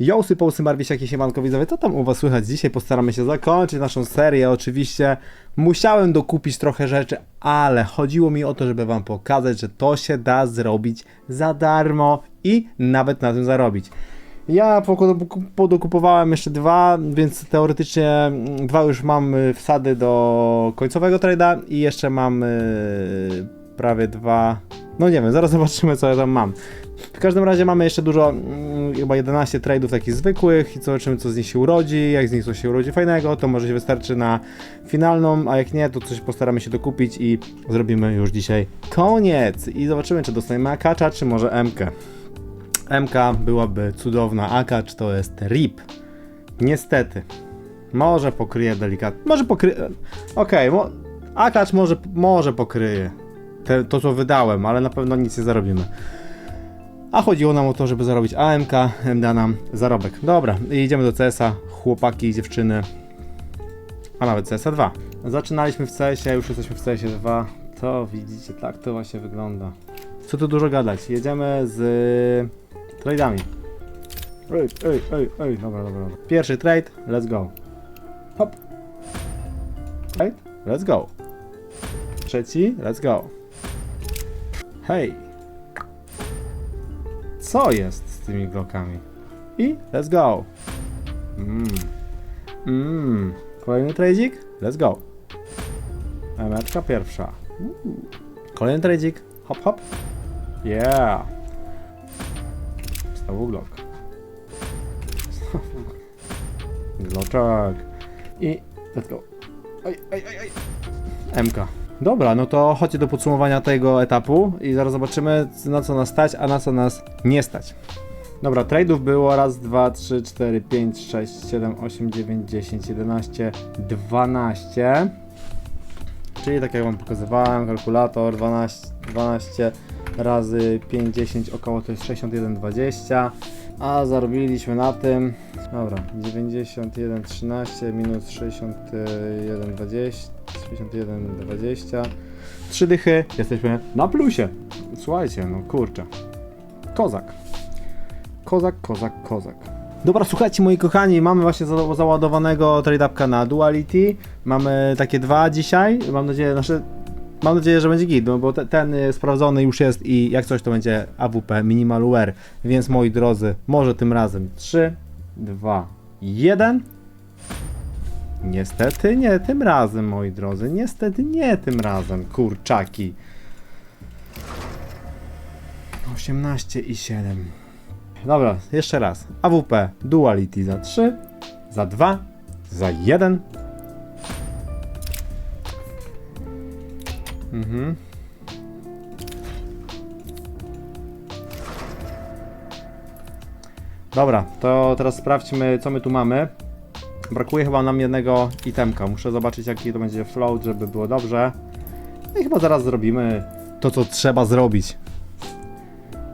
Jołsy, połsy, marwiesiaki, siemanko widzowie, co tam u was słychać? Dzisiaj postaramy się zakończyć naszą serię, oczywiście musiałem dokupić trochę rzeczy, ale chodziło mi o to, żeby wam pokazać, że to się da zrobić za darmo i nawet na tym zarobić. Ja podokupowałem jeszcze dwa, więc teoretycznie mm, dwa już mam y, wsady do końcowego trade'a i jeszcze mam y, prawie dwa, no nie wiem, zaraz zobaczymy co ja tam mam. W każdym razie mamy jeszcze dużo, mm, chyba 11 trade'ów takich zwykłych i zobaczymy co z nich się urodzi, jak z nich coś się urodzi fajnego, to może się wystarczy na finalną, a jak nie, to coś postaramy się dokupić i zrobimy już dzisiaj koniec i zobaczymy czy dostaniemy akacza, czy może MK. MK byłaby cudowna, akacz to jest RIP. Niestety. Może pokryje delikatnie, może pokryje, okej, mo... akacz może, może pokryje te, to co wydałem, ale na pewno nic nie zarobimy. A chodziło nam o to, żeby zarobić AMK, da nam zarobek. Dobra, idziemy do CS-a, chłopaki i dziewczyny, a nawet CS-a 2. Zaczynaliśmy w CS-ie, już jesteśmy w CS-ie 2. To widzicie, tak to właśnie wygląda. Co tu dużo gadać, jedziemy z trade'ami. Ej, ej, ej, ej, dobra, dobra, dobra. Pierwszy trade, let's go. Hop. Trade, let's go. Trzeci, let's go. Hej. Co jest z tymi blokami? I let's go. Mmm. Mmm. Kolejny tradzik? Let's go. Emeczka pierwsza. Kolejny tradzik. Hop, hop. Yeah. Znowu blok. Znowu. Bloczek. I let's go. Oj, oj, oj, oj. MK. Dobra, no to chodźcie do podsumowania tego etapu i zaraz zobaczymy na co nas stać, a na co nas nie stać. Dobra, trade'ów było raz, dwa, trzy, cztery, pięć, sześć, siedem, osiem, dziewięć, dziesięć, jedenaście, dwanaście. Czyli tak jak wam pokazywałem, kalkulator 12, 12 razy 5, 10, około to jest 61, 20. A zarobiliśmy na tym, dobra, 91, 13 minus 61, 20, 61, 20. Trzy dychy, jesteśmy na plusie. Słuchajcie, no kurczę. Kozak. Kozak, kozak, kozak. Dobra, słuchajcie moi kochani, mamy właśnie za załadowanego trade-upka na Duality. Mamy takie dwa dzisiaj. Mam nadzieję, znaczy, mam nadzieję, że będzie git, no bo te, ten sprawdzony już jest i jak coś to będzie AWP Minimal Wear. Więc moi drodzy, może tym razem 3, 2, 1. Niestety nie tym razem, moi drodzy. Niestety nie tym razem, kurczaki. 18 i 7. Dobra, jeszcze raz. AWP Duality za 3, za 2, za 1. Mhm. Dobra, to teraz sprawdźmy, co my tu mamy. Brakuje chyba nam jednego itemka. Muszę zobaczyć, jaki to będzie float, żeby było dobrze. No i chyba zaraz zrobimy to, co trzeba zrobić.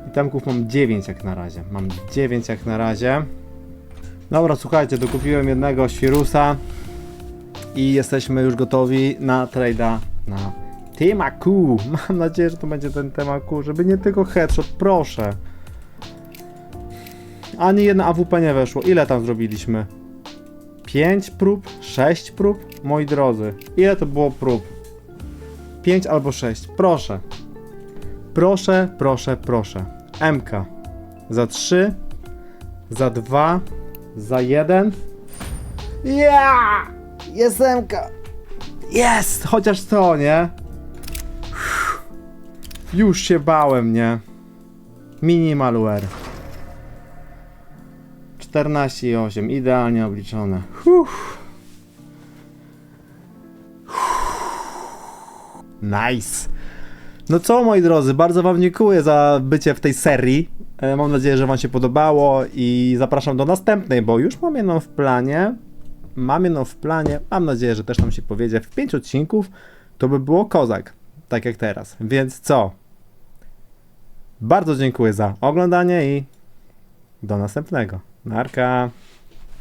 Itemków mam 9 jak na razie. Mam 9 jak na razie. Dobra, słuchajcie, dokupiłem jednego Świrusa i jesteśmy już gotowi na trade'a na Temaku. Mam nadzieję, że to będzie ten Temaku, żeby nie tylko headshot, proszę. Ani jedna AWP nie weszło. Ile tam zrobiliśmy? 5 prób? 6 prób? Moi drodzy, ile to było prób? 5 albo 6. Proszę. Proszę, proszę, proszę. MK. Za 3. Za 2. Za 1. Ja! Jest MK. Jest! Chociaż to, nie? Już się bałem, nie? Minimalware. 14,8. Idealnie obliczone. Uff. Nice. No co moi drodzy, bardzo wam dziękuję za bycie w tej serii. E, Mam nadzieję, że wam się podobało i zapraszam do następnej, bo już mam jedną w planie. Mam jedną w planie. Mam nadzieję, że też nam się powiedzie. W pięć odcinków to by było kozak, tak jak teraz. Więc co? Bardzo dziękuję za oglądanie i do następnego. Narka.